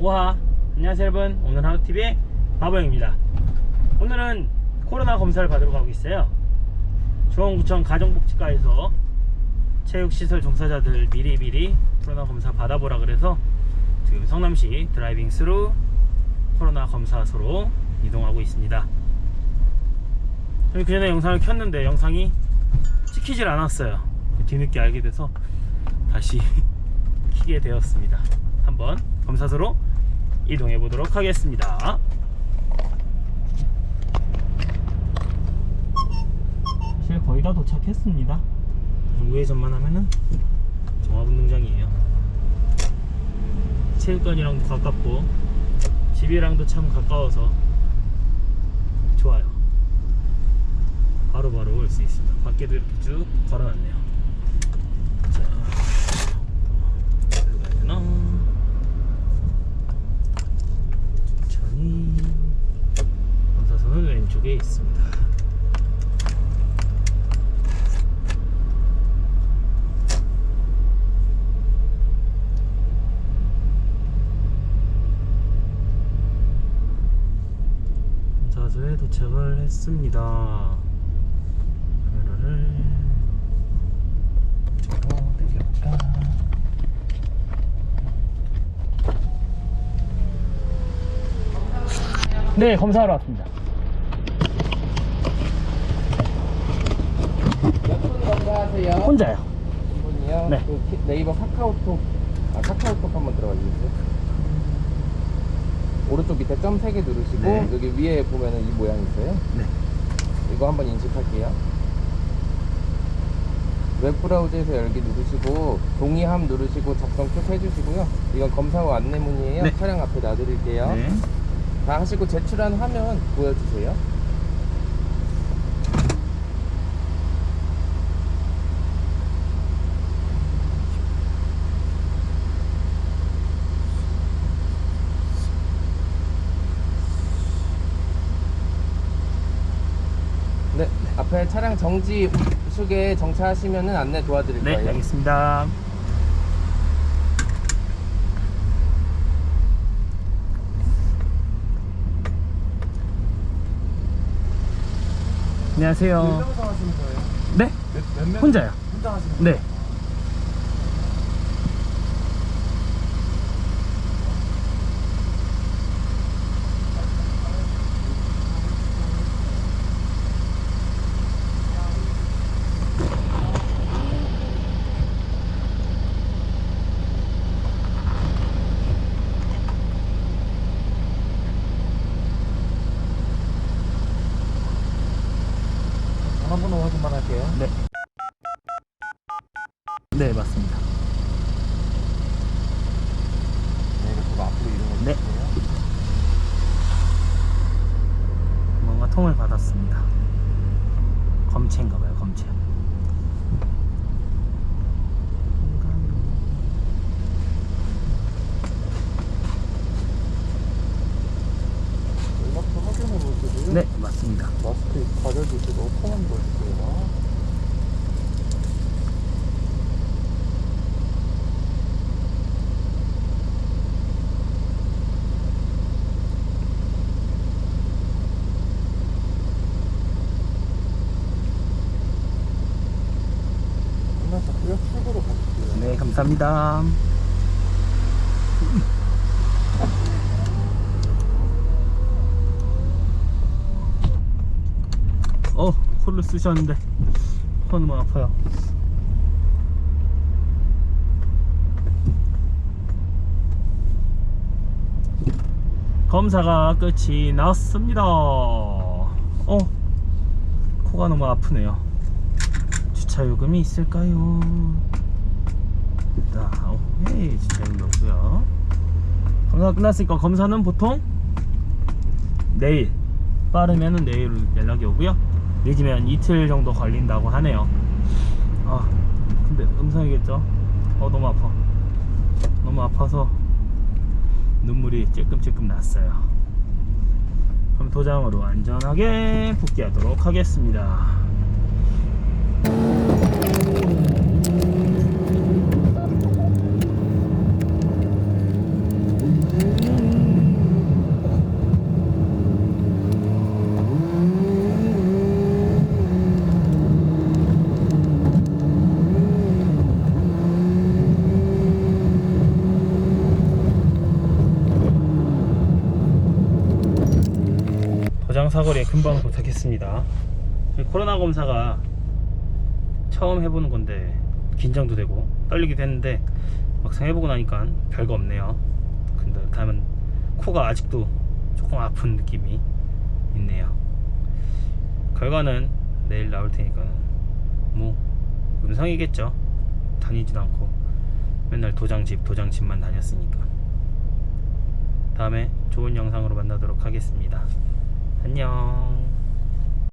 우하 안녕하세요 여러분. 오늘 하우TV의 마보영입니다. 오늘은 코로나 검사를 받으러 가고 있어요. 중원구청 가정복지과에서 체육시설 종사자들 미리미리 코로나 검사 받아보라 그래서 지금 성남시 드라이빙 스루 코로나 검사소로 이동하고 있습니다. 그 전에 영상을 켰는데 영상이 찍히질 않았어요. 뒤늦게 알게 돼서 다시 키게 되었습니다. 한번 검사소로 이동해 보도록 하겠습니다. 이제 거의 다 도착했습니다. 우회전만 하면은 종합운동장이에요. 체육관이랑도 가깝고 집이랑도 참 가까워서 좋아요. 바로바로 올 수 있습니다. 밖에도 이렇게 쭉 걸어놨네요 자 어디로 가야 되나 천천히 검사선은 왼 쪽에 있습니다. 검사소에 도착을 했습니다. 카메라를 이쪽으로 내려볼까? 네 검사하러 왔습니다 몇 분 검사하세요? 혼자요 한 분이요? 네. 그 키- 네이버 카카오톡 아 카카오톡 한번 들어가 주세요 오른쪽 밑에 점 3개 누르시고 네. 여기 위에 보면은 이 모양 있어요 네 이거 한번 인식할게요 웹브라우저에서 열기 누르시고 동의함 누르시고 작성 쭉 해주시고요 이건 검사 후 안내문이에요 네. 차량 앞에 놔드릴게요 네. 다 하시고 제출한 화면 보여주세요 네, 앞에 차량 정지 우측에 정차하시면은 안내 도와드릴 네, 거예요. 알겠습니다. 안녕하세요. 하시는 거예요? 네, 몇, 몇 혼자요. 혼자 하시는 네. 전화번호 확인만 할게요. 네. 네, 맞습니다. 네, 그거 앞으로 이동해 네. 주세요. 뭔가 통을 받았습니다. 검체인가봐요, 검체. 연락처 확인해 보시고요. 네, 맞습니다. 마스크 가려주시고 폰만 보실게요. 끝났고요. 출구로 가실게요. 네, 감사합니다. 어, 코를 쑤셨는데 코 너무 아파요. 검사가 끝이 났습니다. 어, 코가 너무 아프네요. 주차 요금이 있을까요? 자, 오케이 요금 없고요. 검사 끝났으니까 검사는 보통 내일 빠르면은 내일 연락이 오고요. 늦으면 이틀 정도 걸린다고 하네요. 아, 근데 음성이겠죠? 어, 너무 아파. 너무 아파서 눈물이 찔끔찔끔 났어요. 그럼 도장으로 안전하게 복귀하도록 하겠습니다. 사거리에 금방 도착했습니다. 이 코로나 검사가 처음 해보는 건데 긴장도 되고 떨리기도 했는데 막상 해보고 나니까 별거 없네요. 근데 다만 코가 아직도 조금 아픈 느낌이 있네요. 결과는 내일 나올 테니까 뭐 음성이겠죠. 다니지도 않고 맨날 도장집 도장집만 다녔으니까. 다음에 좋은 영상으로 만나도록 하겠습니다. 안녕.